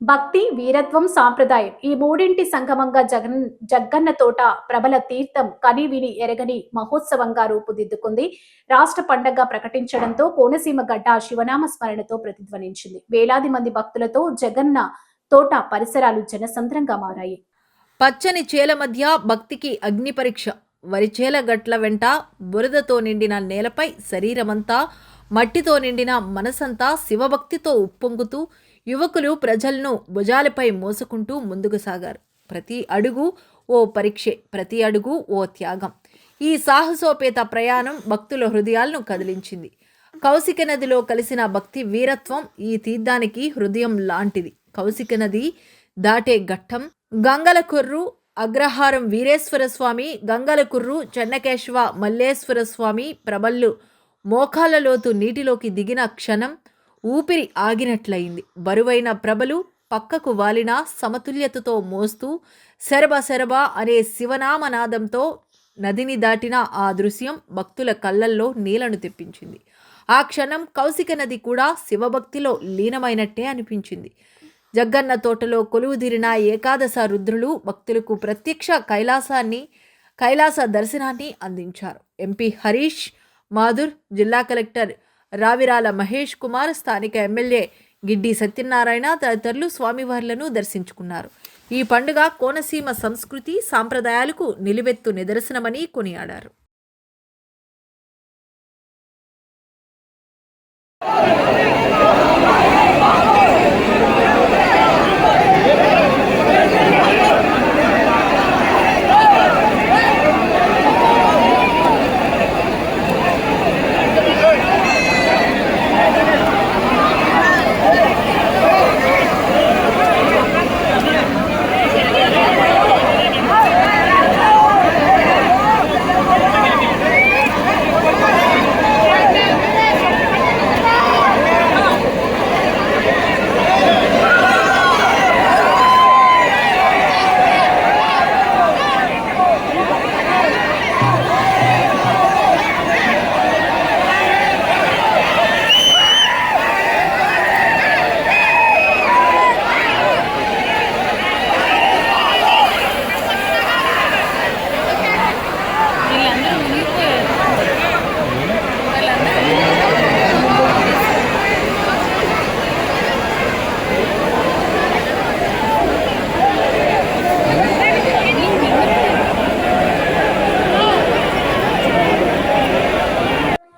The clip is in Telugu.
భక్తి వీరత్వం సాంప్రదాయం ఈ మూడింటి సంగమంగా జగన్ జగ్గన్న తోట ప్రబల తీర్థం కని విని ఎరగని మహోత్సవంగా రూపుదిద్దుకుంది. రాష్ట్ర పండగ ప్రకటించడంతో కోనసీమ గడ్డ శివనామ స్మరణతో ప్రతిధ్వనించింది. వేలాది మంది భక్తులతో జగన్న తోట పరిసరాలు జనసంద్రంగా మారాయి. పచ్చని చేల మధ్య భక్తికి అగ్ని పరీక్ష వరిచేల గట్ల వెంట బురదతో నిండిన నేలపై శరీరమంతా మట్టితో నిండిన మనసంతా శివభక్తితో ఉప్పొంగుతూ యువకులు ప్రజలను భుజాలపై మోసుకుంటూ ముందుకు సాగారు. ప్రతి అడుగు ఓ పరీక్షే ప్రతి అడుగు ఓ త్యాగం. ఈ సాహసోపేత ప్రయాణం భక్తుల హృదయాలను కదిలించింది. కౌశిక నదిలో కలిసిన భక్తి వీరత్వం ఈ తీర్థానికి హృదయం లాంటిది. కౌశిక నది దాటే ఘట్టం. గంగల కుర్రు అగ్రహారం వీరేశ్వర స్వామి గంగల కుర్రు చెన్నకేశవ మల్లేశ్వర స్వామి మోకాల లోతు నీటిలోకి దిగిన క్షణం ఊపిరి ఆగినట్లయింది. బరువైన ప్రభలు పక్కకు వాలిన సమతుల్యతతో మోస్తూ శరభ శరభ అనే శివనామనాదంతో నదిని దాటిన ఆ దృశ్యం భక్తుల కళ్ళల్లో నీళ్ళను తెప్పించింది. ఆ క్షణం కౌశిక నది కూడా శివభక్తిలో లీనమైనట్టే అనిపించింది. జగ్గన్న తోటలో కొలువుదీరిన ఏకాదశ రుద్రులు భక్తులకు ప్రత్యక్ష కైలాసాన్ని కైలాస దర్శనాన్ని అందించారు. ఎంపీ హరీష్ మాధుర్ జిల్లా కలెక్టర్ రావిరాల మహేష్ కుమార్ స్థానిక ఎమ్మెల్యే గిడ్డి సత్యనారాయణ తదితరులు స్వామివార్లను దర్శించుకున్నారు. ఈ పండుగ కోనసీమ సంస్కృతి సాంప్రదాయాలకు నిలువెత్తు నిదర్శనమని కొనియాడారు.